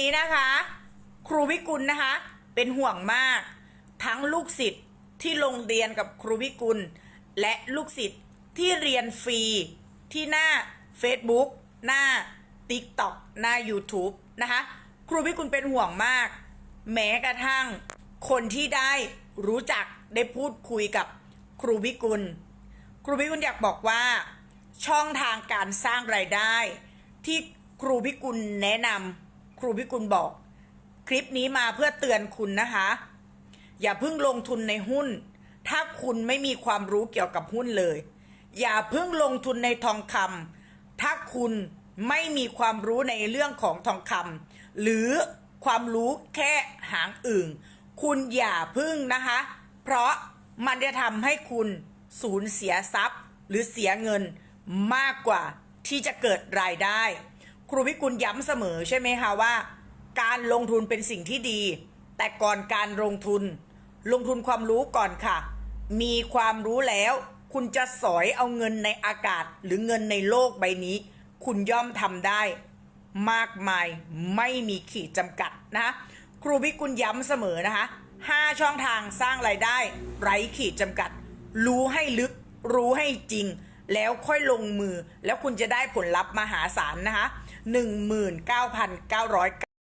นี้นะคะ ครูวิกุลนะคะ เป็นห่วงมาก ทั้งลูกศิษย์ที่ลงเรียนกับครูวิกุล และลูกศิษย์ที่เรียนฟรีที่หน้า Facebook หน้า TikTok หน้า YouTube นะคะ ครูวิกุลเป็นห่วงมาก แม้กระทั่งคนที่ได้รู้จักได้พูดคุยกับครูวิกุล ครูพิกุลอยากบอกว่า ช่องทางการสร้างรายได้ ที่ครูพิกุลแนะนำ ครูพิกุลบอก คลิปนี้มาเพื่อเตือนคุณนะคะ อย่าเพิ่งลงทุนในหุ้น ถ้าคุณไม่มีความรู้เกี่ยวกับหุ้นเลย อย่าเพิ่งลงทุนในทองคำถ้าคุณไม่มีความรู้ในเรื่องของทองคำหรือความรู้แค่หางอึ่งคุณอย่าพึ่งนะคะ เพราะมันจะทำให้คุณสูญเสียทรัพย์ หรือเสียเงินมากกว่าที่จะเกิดรายได้ ครูพิกุลย้ำเสมอใช่ไหมคะว่า การลงทุนเป็นสิ่งที่ดี แต่ก่อนการลงทุน ลงทุนความรู้ก่อนค่ะ มีความรู้แล้ว คุณจะสอยเอาเงินในอากาศ หรือเงินในโลกใบนี้ คุณย่อมทำได้ มากมายไม่มีขีดจำกัดนะคะครูพิกุลย้ำเสมอนะคะห้าช่องทางสร้างไรายได้ ไร้ขีดจำกัด รู้ให้ลึก รู้ให้จริง แล้วค่อยลงมือ แล้วคุณจะได้ผลลัพธ์มหาศาลนะคะ 19,900